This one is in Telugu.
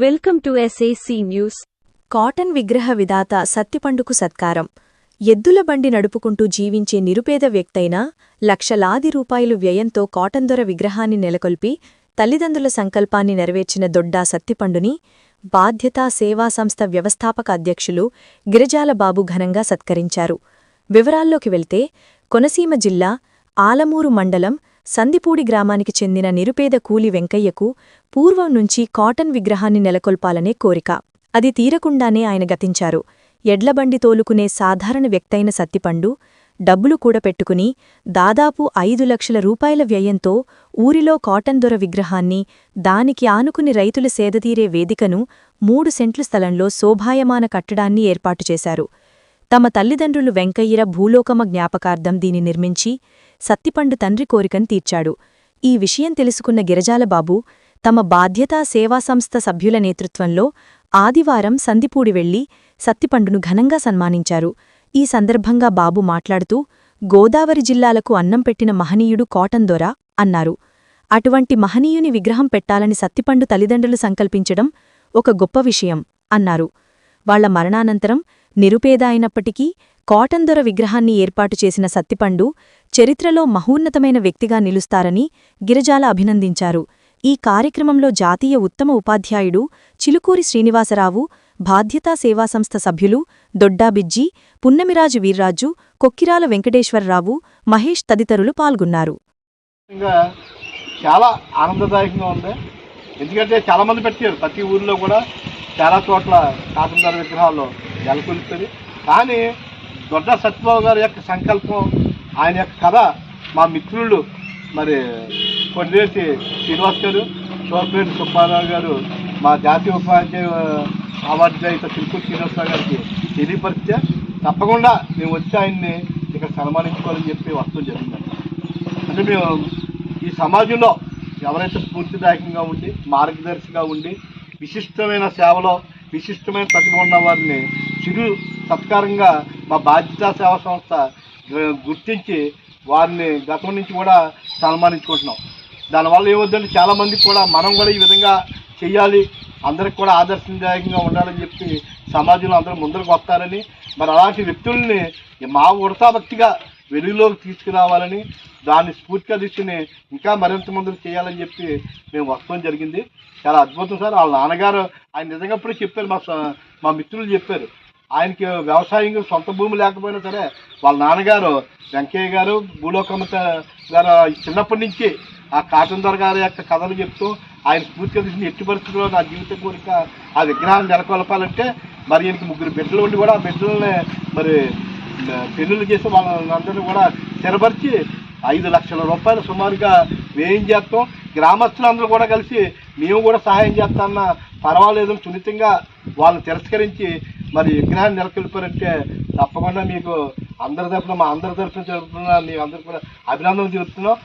Welcome to SAC news Cotton విగ్రహ విధాత సత్తిపండుకు సత్కారం. ఎద్దుల బండి నడుపుకుంటూ జీవించే నిరుపేద వ్యక్తైనా లక్షలాది రూపాయలు వ్యయంతో కాటన్ దొర విగ్రహాన్ని నెలకొల్పి తల్లిదండ్రుల సంకల్పాన్ని నెరవేర్చిన దొడ్డా సత్తిపండుని బాధ్యతా సేవా సంస్థ వ్యవస్థాపక అధ్యక్షులు గిరిజాలబాబు ఘనంగా సత్కరించారు. వివరాల్లోకి వెళ్తే కొనసీమ జిల్లా ఆలమూరు మండలం సందిపూడి గ్రామానికి చెందిన నిరుపేద కూలి వెంకయ్యకు పూర్వం నుంచి కాటన్ విగ్రహాన్ని నెలకొల్పాలనే కోరిక. అది తీరకుండానే ఆయన గతించారు. ఎడ్లబండి తోలుకునే సాధారణ వ్యక్తైన సత్తిపండు డబ్బులు కూడా పెట్టుకుని దాదాపు ఐదు లక్షల రూపాయల వ్యయంతో ఊరిలో కాటన్ దొర విగ్రహాన్ని దానికి ఆనుకుని రైతుల సేదతీరే వేదికను మూడు సెంట్ల స్థలంలో శోభాయమాన కట్టడాన్ని ఏర్పాటు చేశారు. తమ తల్లిదండ్రులు వెంకయ్యర భూలోకమ జ్ఞాపకార్థం దీని నిర్మించి సత్తిపండు తండ్రి కోరికను తీర్చాడు. ఈ విషయం తెలుసుకున్న గిరజాలబాబు తమ బాధ్యతా సేవా సంస్థ సభ్యుల నేతృత్వంలో ఆదివారం సందిపూడి వెళ్ళి సత్తిపండును ఘనంగా సన్మానించారు. ఈ సందర్భంగా బాబు మాట్లాడుతూ గోదావరి జిల్లాలకు అన్నం పెట్టిన మహనీయుడు కాటన్ అన్నారు. అటువంటి మహనీయుని విగ్రహం పెట్టాలని సత్తిపండు తల్లిదండ్రులు సంకల్పించడం ఒక గొప్ప విషయం అన్నారు. వాళ్ళ మరణానంతరం నిరుపేద అయినప్పటికీ కాటన్ దొర విగ్రహాన్ని ఏర్పాటు చేసిన సత్తిపండు చరిత్రలో మహోన్నతమైన వ్యక్తిగా నిలుస్తారని గిరిజాల అభినందించారు. ఈ కార్యక్రమంలో జాతీయ ఉత్తమ ఉపాధ్యాయుడు చిలుకూరి శ్రీనివాసరావు బాధ్యతా సేవా సంస్థ సభ్యులు దొడ్డాబిజ్జి పున్నమిరాజు వీర్రాజు కొక్కిరాల వెంకటేశ్వరరావు మహేష్ తదితరులు పాల్గొన్నారు. చాలా ఆనందదాయకంగా ఉంది. ఎందుకంటే చాలామంది పెట్టారు. ప్రతి ఊర్లో కూడా చాలా చోట్ల కాటందార విగ్రహాల్లో. నెలకొల్పుతుంది. కానీ దొడ్డ సత్యబాబు గారి యొక్క సంకల్పం ఆయన యొక్క కథ మా మిత్రులు మరి కొండేటి శ్రీనివాస్ గారు సోర్పేటి సుబ్బారావు గారు మా జాతీయ ఉపాధ్యాయ అవార్డు గ్రహీత తిరుపతి శ్రీనివాసరావు గారికి తెలియపరిస్తే తప్పకుండా మేము వచ్చి ఆయన్ని ఇక్కడ సన్మానించుకోవాలని చెప్పి వస్తూ జరిగిందండి అంటే మేము ఈ సమాజంలో ఎవరైతే స్ఫూర్తిదాయకంగా ఉండి మార్గదర్శిగా ఉండి విశిష్టమైన సేవలో విశిష్టమైన ప్రతిభ ఉన్న వారిని చిరు సత్కారంగా మా బాధ్యతా సేవా సంస్థ గుర్తించి వారిని గతం నుంచి కూడా సన్మానించుకుంటున్నాం. దానివల్ల ఏమవుతుందంటే చాలామందికి కూడా మనం కూడా ఈ విధంగా చేయాలి అందరికి కూడా ఆదర్శదాయకంగా ఉండాలని చెప్పి సమాజంలో అందరూ ముందరకు వస్తారని మరి అలాంటి వ్యక్తుల్ని మా ఉడతా భక్తిగా వెలుగులోకి తీసుకురావాలని దాన్ని స్ఫూర్తిగా తీసుకుని ఇంకా మరింత మందులు చేయాలని చెప్పి మేము వస్తాం జరిగింది. చాలా అద్భుతం సార్. వాళ్ళ నాన్నగారు ఆయన నిజంగా చెప్పారు మా స- మా మిత్రులు చెప్పారు. ఆయనకి వ్యవసాయం సొంత భూమి లేకపోయినా సరే వాళ్ళ నాన్నగారు వెంకయ్య గారు భూలోకమత గారు చిన్నప్పటి నుంచి ఆ కాటన్ గారి యొక్క కథలు చెప్తూ ఆయన స్ఫూర్తిగా తీసుకుని ఎట్టి పరిస్థితుల్లో నా జీవిత కోరిక ఆ విగ్రహాన్ని నెలకొల్పాలంటే మరి ఈయనకి ముగ్గురు బిడ్డలు ఉండి కూడా ఆ బిడ్డలని మరి పెళ్ళిళ్ళు చేసి వాళ్ళందరినీ కూడా స్థిరపరిచి ఐదు లక్షల రూపాయలు సుమారుగా వ్యయం చేస్తాం. గ్రామస్తులందరూ కూడా కలిసి మేము కూడా సహాయం చేస్తామన్న పర్వాలేదు సున్నితంగా వాళ్ళని తిరస్కరించి మరి విగ్రహాన్ని నెలకొల్పారంటే తప్పకుండా మీకు అందరి తరఫున మా అందరి తరఫున జరుపుతున్నా మీ అందరికీ కూడా అభినందనలు చెబుతున్నాం.